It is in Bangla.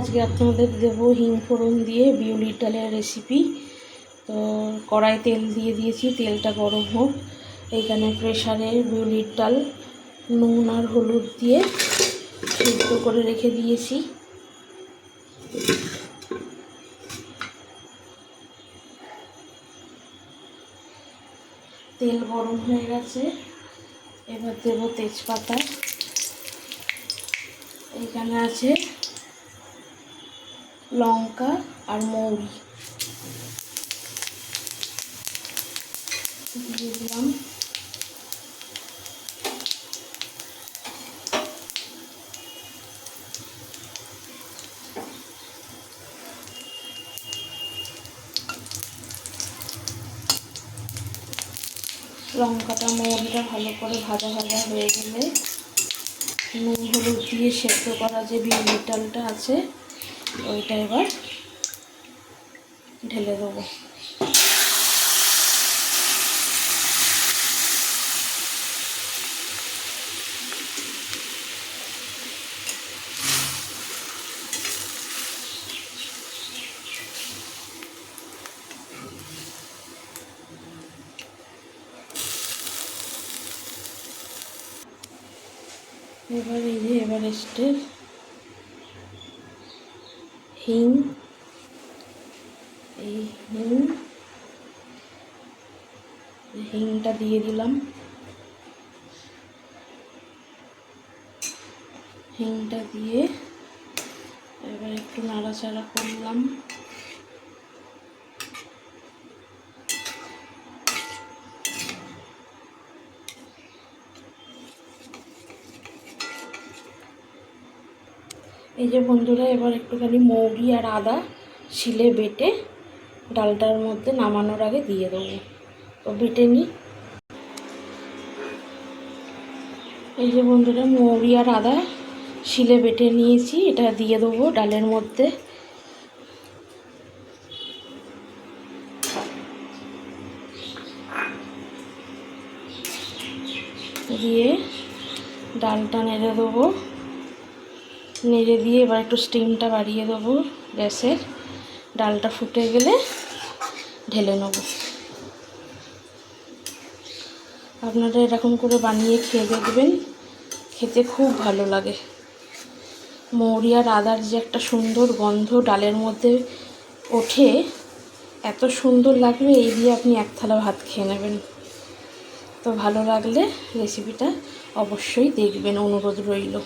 আজকে আপনাদের দেবো হিং ফোড়ন দিয়ে বিউলির ডালের রেসিপি তো কড়াই তেল দিয়ে দিয়েছি, তেলটা গরম হোক। এইখানে প্রেশারে বিউলির ডাল, নুন আর হলুদ দিয়ে সিদ্ধ করে রেখে দিয়েছি। তেল গরম হয়ে গেছে। এবার দেবো তেজপাতা। এখানে আছে লঙ্কা আর মৌরি। দিলাম। লঙ্কাটা, মৌরিটা ভালো করে ভাজা ভাজা হয়ে গেলে নুন, হলুদ দিয়ে সেদ্ধ করা যে বিউলির ডালটা আছে ওইটা এবার ঢেলে দেবো। এবার এই যে এভারেস্টের হিং এই হিং হিংটা দিয়ে দিলাম। হিংটা দিয়ে এবার একটু নাড়াচাড়া করলাম। এই যে বন্ধুরা, এবার একটুখানি মৌরি আর আদা শিলে বেটে ডালটার মধ্যে নামানোর আগে দিয়ে দেবো। তো বেটে নিই। এই যে বন্ধুরা, মৌরি আর আদা শিলে বেটে নিয়েছি, এটা দিয়ে দেবো ডালের মধ্যে। দিয়ে ডালটা নেড়ে দেবো। নেড়ে দিয়ে এবার একটু স্টিমটা বাড়িয়ে দেবো। গ্যাসের ডালটা ফুটে গেলে ঢেলে নেব। আপনারা এরকম করে বানিয়ে খেয়ে দেখবেন, খেতে খুব ভালো লাগে। মৌরি আর আদার যে একটা সুন্দর গন্ধ ডালের মধ্যে ওঠে, এত সুন্দর লাগবে, এই দিয়ে আপনি এক থালা ভাত খেয়ে নেবেন। তো ভালো লাগলে রেসিপিটা অবশ্যই দেখবেন, অনুরোধ রইল।